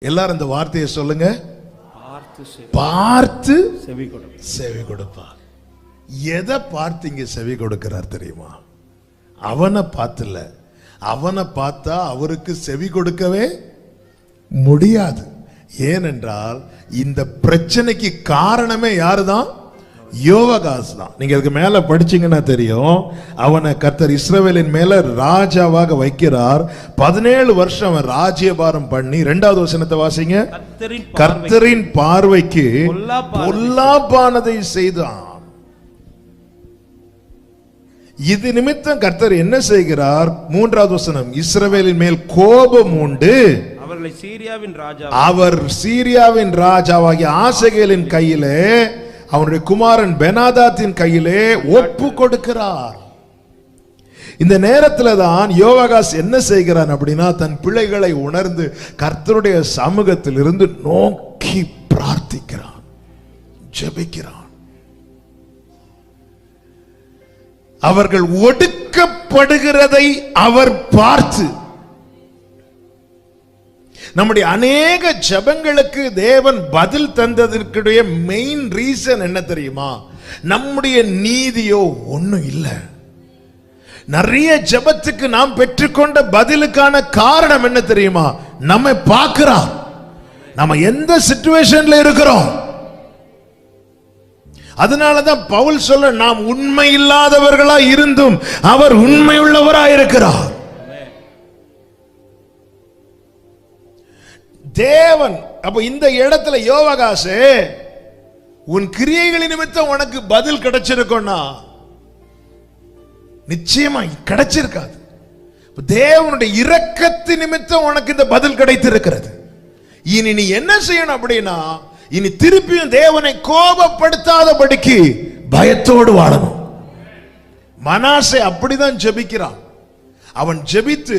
எல்லாரும் இந்த வார்த்தையை சொல்லுங்க. பார்த்து செவி- செவி கொடு செவி கொடுப்பார் எதை பார்த்து இங்க செவி கொடுக்கிறார் தெரியுமா? அவனை பார்த்துல. அவனை பார்த்தா அவருக்கு செவி கொடுக்கவே முடியாது. ஏனென்றால் இந்த பிரச்சனைக்கு காரணமே யாருதான்? யோவகாஸ் தான். நீங்க இதுக்கு மேல படிச்சீங்கன்னா தெரியும் அவனை கர்த்தர் இஸ்ரவேலின் மேல ராஜாவாக வைக்கிறார். பதினேழு வருஷம் அவன் ராஜ்யபாரம் பண்ணி ரெண்டாவது வசனத்தை வாசிங்க. கர்த்தரின் பார்வை கர்த்தரின் பார்வைக்கு பொல்லாப்பானதை செய்தான். இது நிமித்தம் கர்த்தர் என்ன செய்கிறார்? மூன்றாவது வசனம் இஸ்ரவேலின் மேல் கோபம் உண்டு. அவர்களை சீரியாவின் ராஜா அவர் சீரியாவின் ராஜாவாகிய ஆசகேலின் கையிலே அவனுடைய குமாரன் பெனாதாத்தின் கையிலே ஒப்பு கொடுக்கிறார். இந்த நேரத்துல தான் யோகாஸ் என்ன செய்கிறான் அப்படின்னா தன் பிள்ளைகளை உணர்ந்து கர்த்தருடைய சமூகத்தில் இருந்து நோக்கி பிரார்த்திக்கிறான். ஜெபிக்கிறான். அவர்கள் ஒடுக்கப்படுகிறதை அவர் பார்த்து நம்முடைய அநேக ஜெபங்களுக்கு தேவன் பதில் தந்ததற்குடைய மெயின் ரீசன் என்ன தெரியுமா? நம்முடைய நீதியோ ஒன்றும் இல்லை. நிறைய ஜெபத்துக்கு நாம் பெற்றுக்கொண்ட பதிலுக்கான காரணம் என்ன தெரியுமா? நம்மை பார்க்கிறோம் நம்ம எந்த சிச்சுவேஷன்ல இருக்கிறோம்? அதனாலதான் பவுல் சொல்ல நாம் உண்மை இல்லாதவர்களா இருந்தும் அவர் உண்மை உள்ளவரா இருக்கிறார். தேவன். அப்ப இந்த இடத்துல யோவகாசு உன் கிரியைகளின் நிமித்தம் உனக்கு பதில் கிடைச்சிருக்கும்னா நிச்சயமா கிடைச்சிருக்காது. தேவனுடைய இரக்கத்து நிமித்தம் உனக்கு இந்த பதில் கிடைத்திருக்கிறது. இனி நீ என்ன செய்யணும் அப்படின்னா இனி திருப்பியும் தேவனை கோபப்படுத்தாதபடிக்கு பயத்தோடு வாழணும். மனாசை அப்படிதான் ஜெபிக்கிறான். அவன் ஜெபித்து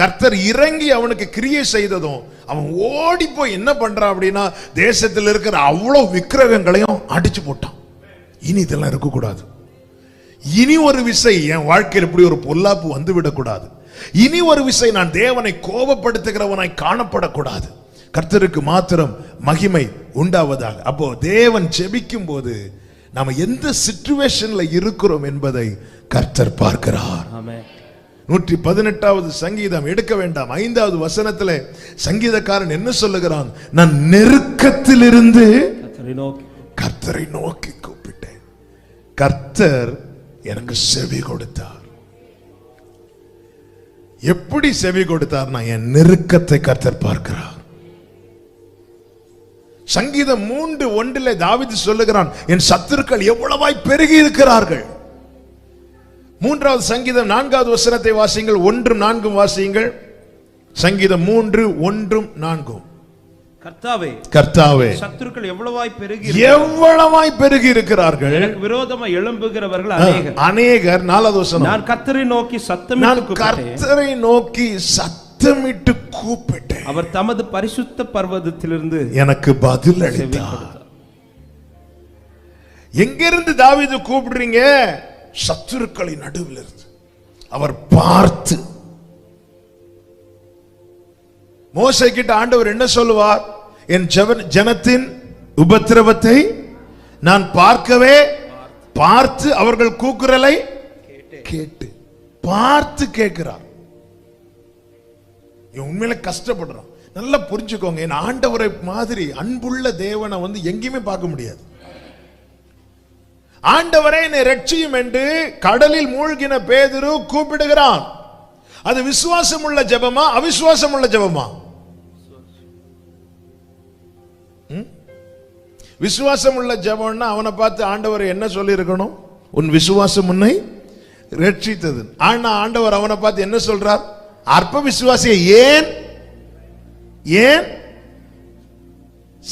கர்த்தர் இறங்கி அவனுக்கு கிரியை செய்ததும் அவன் ஓடி போய் என்ன பண்றான் அப்படின்னா தேசத்தில் இருக்கிற அவ்வளோ விக்கிரகங்களையும் அடிச்சு போட்டான். இனி இதெல்லாம் இருக்கக்கூடாது. இனி ஒரு விசை என் வாழ்க்கையில் இப்படி ஒரு பொல்லாப்பு வந்து விடக்கூடாது இனி ஒரு விசை நான் தேவனை கோபப்படுத்துகிறவனாய் காணப்படக்கூடாது. கர்த்தருக்கு மாத்திரம் மகிமை உண்டாவதாக. அப்போ தேவன் செபிக்கும் போது நாம எந்த சிச்சுவேஷன்ல இருக்கிறோம் என்பதை கர்த்தர் பார்க்கிறார். நூற்றி பதினெட்டாவது சங்கீதம் எடுக்க வேண்டாம். ஐந்தாவது வசனத்துல சங்கீதக்காரன் என்ன சொல்லுகிறான்? நான் நெருக்கத்திலிருந்து கர்த்தரை நோக்கி. கர்த்தரை நோக்கி கூப்பிட்டேன். கர்த்தர் எனக்கு செவி கொடுத்தார். எப்படி செவி கொடுத்தார்னா என் நெருக்கத்தை கர்த்தர் பார்க்கிறார். சங்கீதம் மூன்று ஒன்றிலே தாவீது சொல்லுகிறான் என் சத்துருக்கள் எவ்வளவாய் பெருகி இருக்கிறார்கள்? மூன்றாவது சங்கீதம் நான்காவது வசனத்தை வாசியுங்கள். ஒன்றும் நான்கும் வாசியுங்கள். சங்கீதம் மூன்று ஒன்றும் நான்கும். கர்த்தாவே கர்த்தாவே சத்துருக்கள் எவ்வளவாய் பெருகி எவ்வளவாய் பெருகி இருக்கிறார்கள்? விரோதமா எழும்புகிறவர்கள் அநேகர். அநேகர் நாலாவது வசனம். நான் கர்த்தரை நோக்கி நான் சத்தமிட்டு கூப்பிட்டேன். கர்த்தரை நோக்கி சத்தமிட்டு கூப்பிட்டேன். அவர் தமது பரிசுத்த பர்வதத்திலிருந்து எனக்கு பதில் அளித்தார். எங்கிருந்து தாவீது கூப்பிடுறீங்க? சத்துருக்களின் நடுவில் இருந்து அவர் பார்த்து மோசை கிட்ட ஆண்டவர் என்ன சொல்லுவார்? என் ஜனத்தின் உபத்திரவத்தை நான் பார்க்கவே பார்த்து அவர்கள் கூக்குரலை கேட்டு பார்த்து கேட்கிறார். உண்மையில கஷ்டப்படுறான். நல்லா புரிஞ்சுக்கோங்க என் ஆண்டவரை மாதிரி அன்புள்ள தேவனை வந்து எங்கேயுமே பார்க்க முடியாது. ஆண்டவரே என்னை ரட்சியும் என்று கடலில் மூழ்கின பேதுரு கூப்பிடுகிறான். அது விசுவாசம் உள்ள ஜெபமா அவிசுவாசம் உள்ள ஜெபமா? விசுவாசம் உள்ள ஜபம்னா அவனை பார்த்து ஆண்டவர் என்ன சொல்லியிருக்கணும்? உன் விசுவாசம் உன்னை ரட்சித்தது ஆனா ஆண்டவர் அவனை பார்த்து என்ன சொல்றார்? அற்ப விசுவாசிய ஏன் ஏன்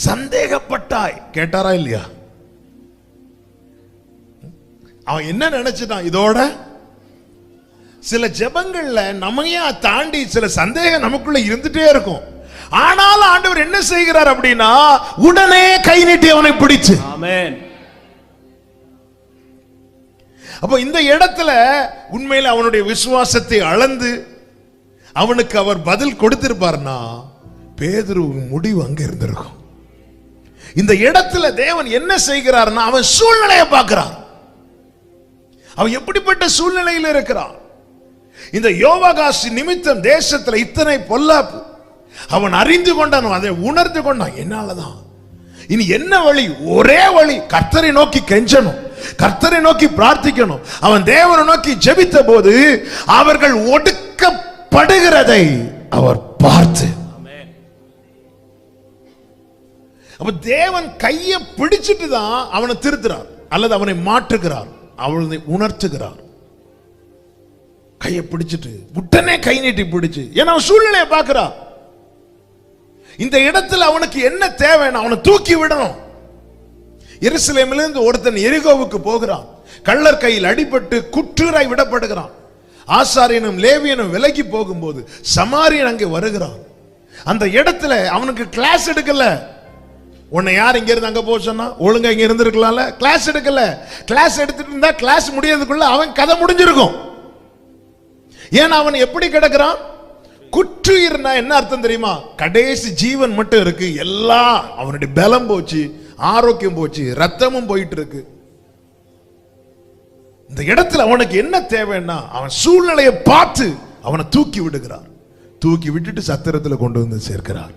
சந்தேகப்பட்டாய்? கேட்டாரா இல்லையா? அவன் என்ன நினைச்சிட்டான்? இதோட? சில ஜெபங்கள்ல நம்மையா தாண்டி சில சந்தேகம் நமக்குள்ள இருந்துட்டே இருக்கும். ஆனாலும் ஆண்டவர் என்ன செய்கிறார் அப்படின்னா உடனே கை நீட்டி அவனை பிடிச்சு. ஆமென். அப்போ இந்த இடத்துல உண்மையில அவனுடைய விசுவாசத்தை அளந்து அவனுக்கு அவர் பதில் கொடுத்திருப்பார்னா பேதுரு முடிவு அங்க இருந்திருக்கும். இந்த இடத்துல தேவன் என்ன செய்கிறார்னா அவன் சூழ்நிலையை பார்க்கிறான். அவன் எப்படிப்பட்ட சூழ்நிலையில் இருக்கிறான்? இந்த யோகாசி நிமித்தம் தேசத்துல இத்தனை பொல்லாப்பு. அவன் அறிந்து கொண்டான் அதை உணர்ந்து கொண்டான். என்னாலதான்? இனி என்ன வழி? ஒரே வழி கர்த்தரை நோக்கி கெஞ்சணும். கர்த்தரை நோக்கி பிரார்த்திக்கணும். அவன் தேவனை நோக்கி ஜெபித்த போது அவர்கள் ஒடுக்கப்படுகிறதை அவர் பார்த்து. அப்ப தேவன் கையை பிடிச்சிட்டு தான் அவனை திருத்துறார் அல்லது அவனை மாற்றுகிறார். அவளை உணர்த்துகிறார். கையை பிடிச்சிட்டு உடனே கை நீட்டி பிடிச்சு ஏன்னா அவன் சூழ்நிலையை பார்க்கிறா இந்த இடத்துல அவனுக்கு என்ன தேவைன்னு அவனை தூக்கி விடணும். எருசலேமிலிருந்து ஒருத்தன் எரிகோவுக்கு போகிறான். கள்ளர் கையில் அடிபட்டு குற்றூராய் விடப்படுகிறான். ஆசாரியனும் லேவியனும் விலகி போகும்போது சமாரியன் அங்கே வருகிறான். அந்த இடத்துல அவனுக்கு கிளாஸ் எடுக்கல. உன்னை யார் இங்க இருந்து அங்க போக சொன்னா? ஒழுங்கா இங்க இருந்திருக்கலாம்ல? கிளாஸ் எடுக்கல. கிளாஸ் எடுத்துட்டு இருந்தா கிளாஸ் முடியறதுக்குள்ள அவன் கதை முடிஞ்சிருக்கும். ஏன்னா அவன் எப்படி கிடக்குறான்? குற்றுயிர்னா என்ன அர்த்தம் தெரியுமா? கடைசி ஜீவன் மட்டும் இருக்கு. எல்லாம் அவனுடைய பலம் போச்சு ஆரோக்கியம் போச்சு ரத்தமும் போயிட்டு இருக்கு இந்த இடத்துல அவனுக்கு என்ன தேவைன்னா அவன் சூழ்நிலையை பார்த்து அவனை தூக்கி விடுகிறார் தூக்கி விட்டுட்டு சத்திரத்தில் கொண்டு வந்து சேர்க்கிறார்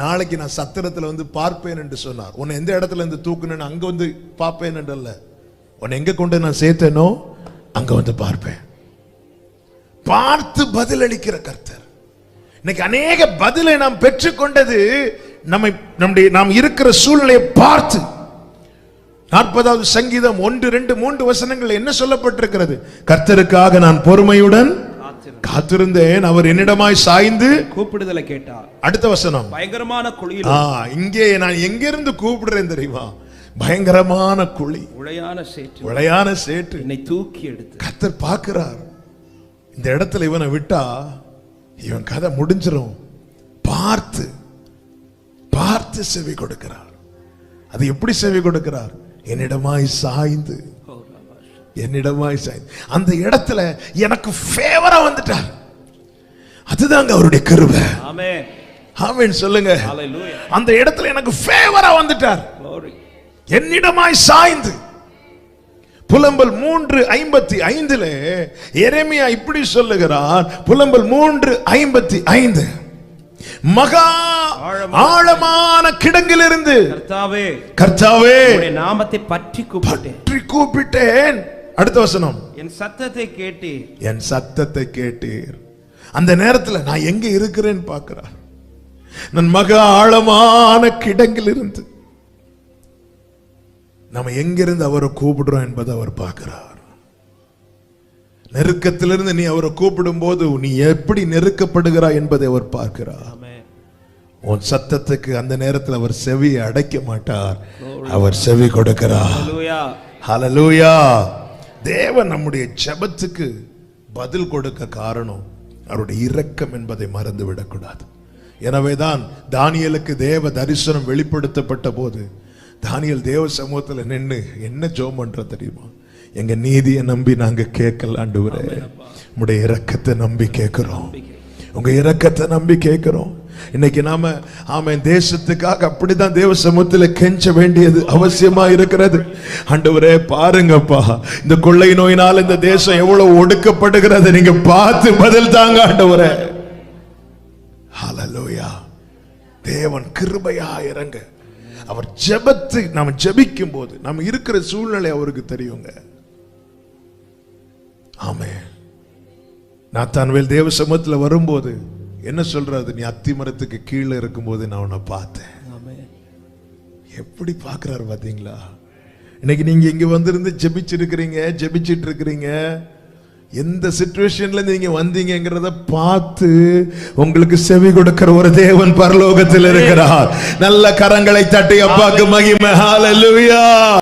நாளைக்கு நான் சத்திரத்தில் வந்து பார்ப்பேன் என்று சொன்னார். உன்னை எந்த இடத்துல இருந்து தூக்குனேன்னு அங்கே வந்து பார்ப்பேன் என்று அல்ல உன்னை எங்கே கொண்டு நான் சேர்த்தேனோ அங்கே வந்து பார்ப்பேன். பார்த்து பதிலளிக்கிற கர்த்தர். இன்னைக்கு அநேக பதிலை நாம் பெற்றுக்கொண்டது நம்மை நம்முடைய நாம் இருக்கிற சூழ்நிலையை பார்த்து. நாற்பதாவது சங்கீதம் ஒன்று ரெண்டு மூன்று வசனங்கள் என்ன சொல்லப்பட்டிருக்கிறது? கர்த்தருக்காக நான் பொறுமையுடன் காத்திருந்தேன். அவர் என்னிடமாய் சாய்ந்து கூப்பிடுதலை கேட்டார். அடுத்த வசனம். பயங்கரமான குழியில் ஆ இங்கே நான் எங்கிருந்து கூப்பிடுறேன் தெரியுமா? பயங்கரமான குழி. உளையான சேற்று. விளையான சேற்று. என்னை தூக்கி எடுத்து. கர்த்தர் பார்க்கிறார். இந்த இடத்துல இவனை விட்டா இவன் கதை முடிஞ்சிரும். பார்த்து பார்த்து செவி கொடுக்கிறார். அது எப்படி செவி கொடுக்கிறார்? என்னிடமாய் சாய்ந்து. என்னிடமாய் சாய்ந்து அந்த இடத்துல எனக்கு ஃபேவரா வந்துட்டார். அதுதாங்க அவருடைய கிருபை ஆமென். சொல்லுங்க. அந்த இடத்துல எனக்கு ஃபேவரா வந்துட்டார். என்னிடமாய் சாய்ந்து. புலம்பல் மூன்று ஐம்பத்தி ஐந்துல எரேமியா இப்படி சொல்லுகிறார். புலம்பல் மூன்று ஐம்பத்தி ஐந்து. மகா ஆழமான கிடங்கிலிருந்து கர்த்தாவே கர்த்தாவே நாமத்தை பற்றி கூப்பிட்டேன். பற்றி கூப்பிட்டேன். அடுத்த வசனம். என் சத்தத்தை கேட்டு என் சத்தத்தை கேட்டீர். அந்த நேரத்துல நான் எங்க இருக்கிறேன்னு பார்க்கிறார் நான் மகா ஆழமான கிடங்கிலிருந்து. நம்ம எங்கிருந்து அவரை கூப்பிடுறோம் என்பதை அவர் பார்க்கிறார். நெருக்கத்திலிருந்து நீ அவரை கூப்பிடும் போது நீ எப்படி நெருக்கப்படுகிறாய் என்பதை அவர் பார்க்கிறார். உன் சத்தத்துக்கு அந்த நேரத்தில் அவர் செவியை அடைக்க மாட்டார். அவர் செவி கொடுக்கிறார். ஹalleluya தேவன் நம்முடைய ஜெபத்துக்கு பதில் கொடுக்க காரணம் அவருடைய இரக்கம் என்பதை மறந்து விடக்கூடாது எனவேதான் தானியலுக்கு தேவ தரிசனம் வெளிப்படுத்தப்பட்ட போது தானியல் தேவ சமூகத்துல நின்னு என்ன ஜோம் பண்ற தெரியுமா? எங்க நீதியை நம்பி நாங்க கேட்கல ஆண்டவரே. உம்முடைய இரக்கத்தை நம்பி கேட்கிறோம். உங்க இரக்கத்தை நம்பி கேட்கிறோம். இன்னைக்கு நாம ஆமென் தேசத்துக்காக அப்படிதான் தேவ சமூகத்தில் கெஞ்ச வேண்டியது அவசியமா இருக்கிறது. ஆண்டவரே பாருங்கப்பா. இந்த கொள்ளை நோயினால் இந்த தேசம் எவ்வளவு ஒடுக்கப்படுகிறது. நீங்க பார்த்து பதில் தாங்க ஆண்டவரே. ஹலலோயா தேவன் கிருபையா இறங்க. அவர் ஜெபத்து நாம ஜெபிக்கும் போது நம்ம இருக்கிற சூழ்நிலை அவருக்கு தெரியுங்க. ஆமே நாத்தான்வேல் தேவ சமூகத்தில் வரும்போது என்ன சொல்றாரு? நீ அத்தி மரத்துக்கு கீழே இருக்கும்போது நான் உன்னை பார்த்தேன். எப்படி பார்க்கறாரு பாத்தீங்களா இன்னைக்கு நீங்க இங்க வந்திருந்து ஜெபிச்சிருக்கிறீங்க ஜெபிச்சிட்டு இருக்கிறீங்க எந்த சுச்சுவேஷன்ல நீங்க வந்தீங்கங்கிறத பார்த்து உங்களுக்கு செவி கொடுக்கிற ஒரு தேவன் பரலோகத்தில் இருக்கிறார். நல்ல கரங்களை தட்டி அப்பாக்கு மகிமை. ஹalleluya